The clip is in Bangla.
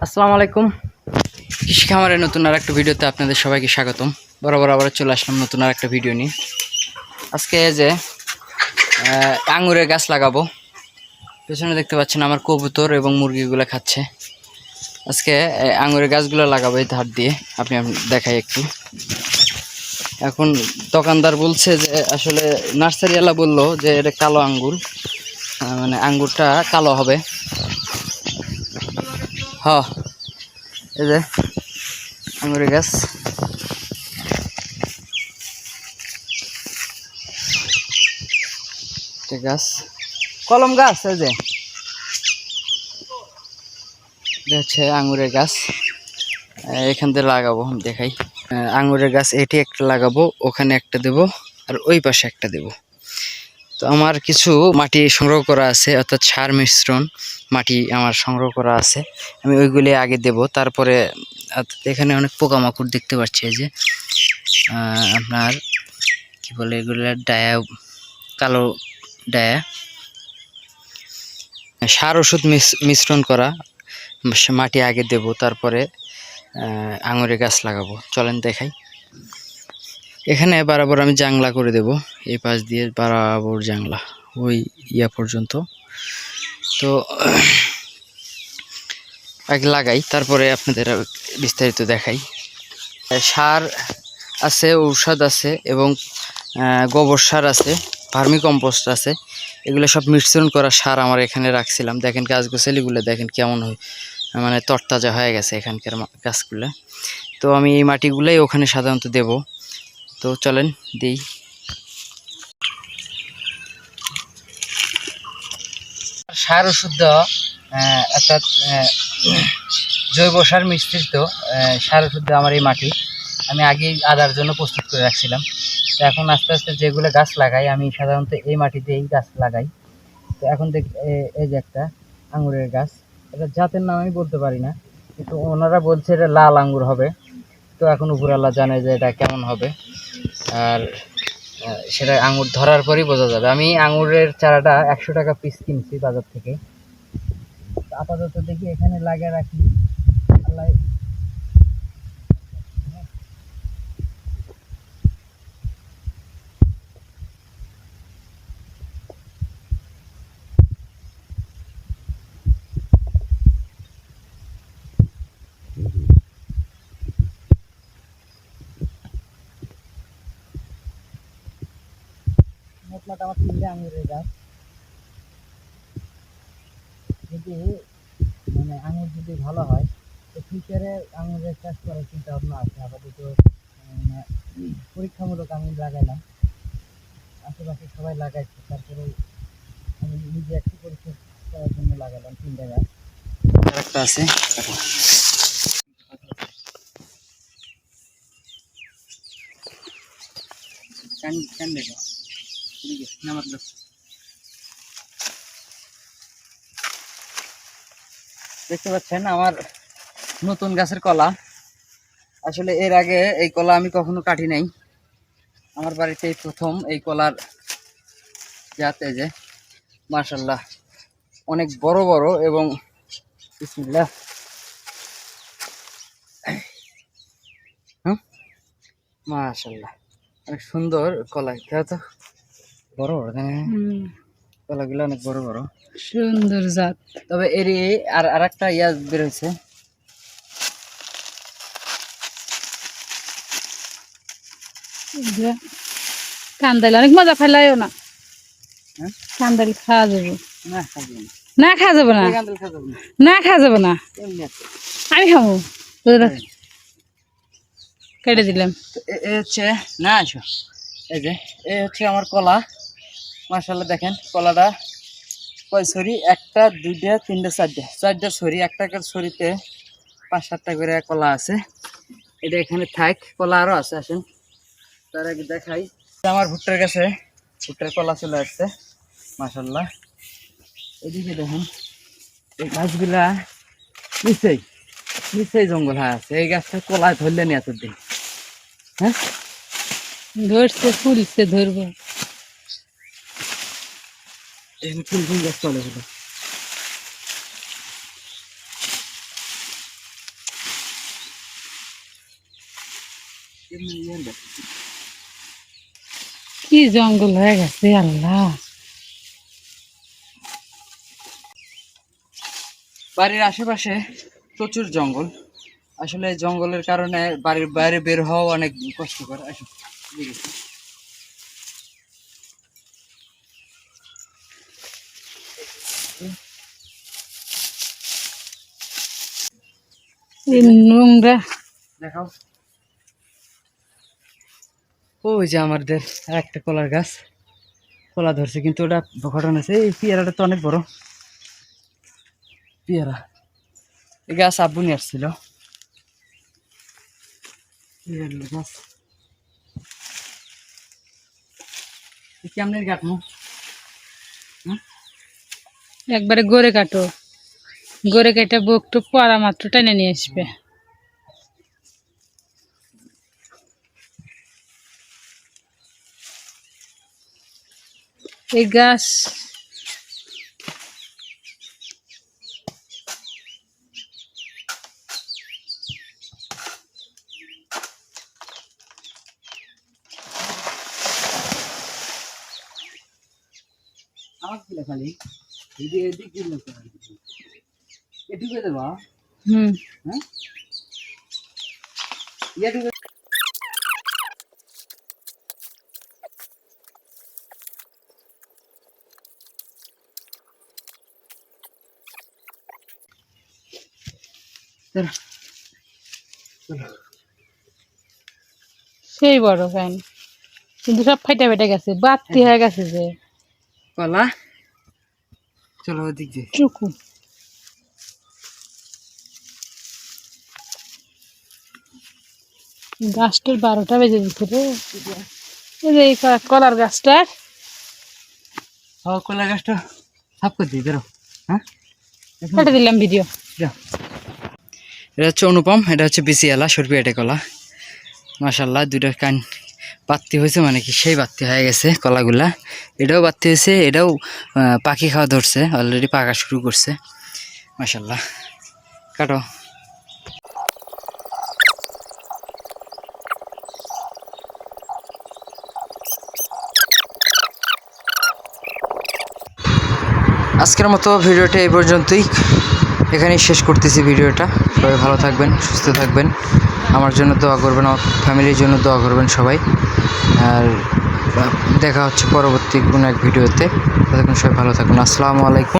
আসসালামু আলাইকুম। কৃষি খামারের নতুন আর একটা ভিডিওতে আপনাদের সবাইকে স্বাগতম। বরাবর আবার চলে আসলাম নতুন আর একটা ভিডিও নিয়ে। আজকে যে আঙুরের গাছ লাগাবো। পেছনে দেখতে পাচ্ছেন আমার কবুতর এবং মুরগিগুলো খাচ্ছে। আজকে আঙুরের গাছগুলো লাগাবো এই ধার দিয়ে। আপনি আপ- দেখাই একটু। এখন দোকানদার বলছে যে, আসলে নার্সারিওয়ালা বলল যে, এটা কালো আঙ্গুর মানে আঙ্গুরটা কালো হবে। হ এই যে, আঙুরের গাছ। গাছ। কলম গাছ, এই যে। হচ্ছে আঙুরের গাছ। এখান থেকে লাগাবো, দেখাই। আঙুরের গাছ, এটি একটা লাগাবো, ওখানে একটা দেব, আর ওই পাশে একটা দেব। তো আমার কিছু মাটি সংগ্রহ করা আছে, অর্থাৎ সার মিশ্রণ মাটি আমার সংগ্রহ করা আছে। আমি ওইগুলি আগে দেব, তারপরে এখানে অনেক পোকামাকড় দেখতে পাচ্ছি যে আপনার কি বলে এগুলো, ডায়া, কালো ডায়া। সার ওষুধ মিশ- মিশ্রণ করা মাটি আগে দেব, তারপরে আঙুরের গাছ লাগাবো। চলেন দেখাই। এখানে বরাবর আমি জাংলা করে দেব। এই পাশ দিয়ে বরাবর জাংলা, ওই ইয়া পর্যন্ত। তো আগে লাগাই, তারপরে আপনাদের বিস্তারিত দেখাই। সার আছে, ঔষধ আছে এবং গোবর সার আছে ভার্মি কম্পোস্ট আছে। এগুলো সব মিশ্রণ করা সার আমার এখানে রাখছিলাম। দেখেন গাছগুছালিগুলো দেখেন কেমন হয় মানে তরতাজা হয়ে গেছে এখানকার গাছগুলো। তো আমি এই মাটিগুলোই ওখানে সাধারণত দেব। তো চলেন, দিই। সার ওষুধ অর্থাৎ জৈব সার মিশ্রিত সার ওষুধ আমার এই মাটি। আমি আগেই আদার জন্য প্রস্তুত করে রাখছিলাম। তো এখন আস্তে আস্তে যেগুলো গাছ লাগাই, আমি সাধারণত এই মাটিতেই গাছ লাগাই। তো এখন দেখ এই যে একটা আঙুরের গাছ, এটা জাতের নাম আমি বলতে পারি না, কিন্তু ওনারা বলছে এটা লাল আঙ্গুর হবে। তো এখন উপরাল্লা জানে যে এটা কেমন হবে। আর সেটা আঙুর ধরার পরই বোঝা যাবে। আমি আঙুরের চারাটা একশো টাকা পিস কিনছি বাজার থেকে। আপাতত দেখি এখানে লাগিয়ে রাখি। আল্লাহ মোটমাট আমার তিনটে আঙুরের গাছ। যদি মানে আঙুর যদি ভালো হয়, তো ফিউচারে আঙুরের চাষ করার চিন্তা ভাবনা আছে। আপাতত পরীক্ষামূলক আমি লাগাইলাম। আশেপাশে সবাই লাগাইছে, তারপরে আমি নিজে একটু পরীক্ষা করার জন্য লাগালাম তিনটে গাছ। আছে দেখো। লোক দেখতে পাচ্ছেন আমার নতুন গাছের কলা। আসলে এর আগে এই কলা আমি কখনো কাটি নাই। আমার বাড়িতে প্রথম এই কলার যাতে যে মার্শাল্লাহ অনেক বড় বড় এবং বিসমিল্লাহ। হুম মার্শাল্লাহ অনেক সুন্দর কলা খেয়ে তো? বড় বড় তাই না? কলাগুলো অনেক বড় বড়। সুন্দর জাত। তবে এরই আর আরেকটা ইয়া বের হয়েছে। কান্দাইল অনেক মজা ফেলাইও না। হ্যাঁ? কান্দাইল খাওয়া যাবে। না খাওয়া যাবে না। না খাওয়া যাবে না? আমি খাব। কেটে দিলাম। এ হচ্ছে না আসো। এই যে এ হচ্ছে আমার কলা। মার্শাল্লাহ দেখেন, কলাটা কয় ছড়ি? একটা, দুইটা, তিনটা, চারটা। চারটা ছড়ি, একটা করে ছড়িতে পাঁচ সাতটা করে কলা আছে। এটা এখানে থাক, কলা আরও আছে, আসেন। তার আগে দেখাই। আমার ভুট্টার কাছে ভুট্টার কলা চলে আসছে মার্শাল্লাহ এদিকে দেখেন, এই গাছগুলা নিশ্চয়ই নিশ্চয়ই জঙ্গল, হয়ে, আছে। এই গাছটা কলা ধরলে নি এতদিন। হ্যাঁ? ধরছে ফুলছে ধরবো। এখানে গাছ চলে গেল কি জঙ্গল হয়ে গেছে আল্লাহ। বাড়ির আশেপাশে প্রচুর জঙ্গল। আসলে জঙ্গলের কারণে বাড়ির বাইরে বের হওয়া অনেক কষ্টকর আসলে নোংরা। দেখাও। ওই যে আমাদের আর একটা কলার গাছ। কলা ধরছে কিন্তু ওটা ঘটনা আছে। এই পেয়ারাটা তো অনেক বড়। পেয়ারা। এই গাছ আব্বু নিয়ে আসছিল। পেয়ারার গাছ। কেমনের কাটমু একবারে গড়ে কাটো। গড়ে কেটে বুক টুক পরা মাত্র টেনে নিয়ে আসবে। এই গাছ আমার খালি। এদিকে এদিক এটুকু দেবা হুম। হ্যাঁ? এটুকু সেই বড় ফ্যান কিন্তু সব ফাইটা ফেটে গেছে বাতি হয়ে গেছে যে। কলা? চলো ওদিক দিয়ে। গাছটার বারোটা বেজে দিচ্ছে রে। এই যে এই কলার গাছটার ও কলা গাছটা সাফ করে দিই বেরো। হ্যাঁ? কেটে দিলাম ভিডিও এটা হচ্ছে অনুপম এটা হচ্ছে বিসিয়ালা সরপি এটে কলা। মাসাল্লাহ দুইটা কান বাত্তি হয়েছে মানে কি সেই বাত্তি হয়ে গেছে কলাগুলা। এটাও বাত্তি হয়েছে এটাও পাখি খাওয়া ধরছে অলরেডি পাকা শুরু করছে। মাসাল্লাহ কাটো। আজকের মতো ভিডিওটা এই পর্যন্তই। এখানেই শেষ করতেছি ভিডিওটা। সবাই ভালো থাকবেন, সুস্থ থাকবেন। আমার জন্য দোয়া করবেন, আমার ফ্যামিলির জন্য দোয়া করবেন সবাই। আর দেখা হচ্ছে পরবর্তী কোনো এক ভিডিওতে। ততক্ষণ সবাই ভালো থাকুন। আসসালামু আলাইকুম।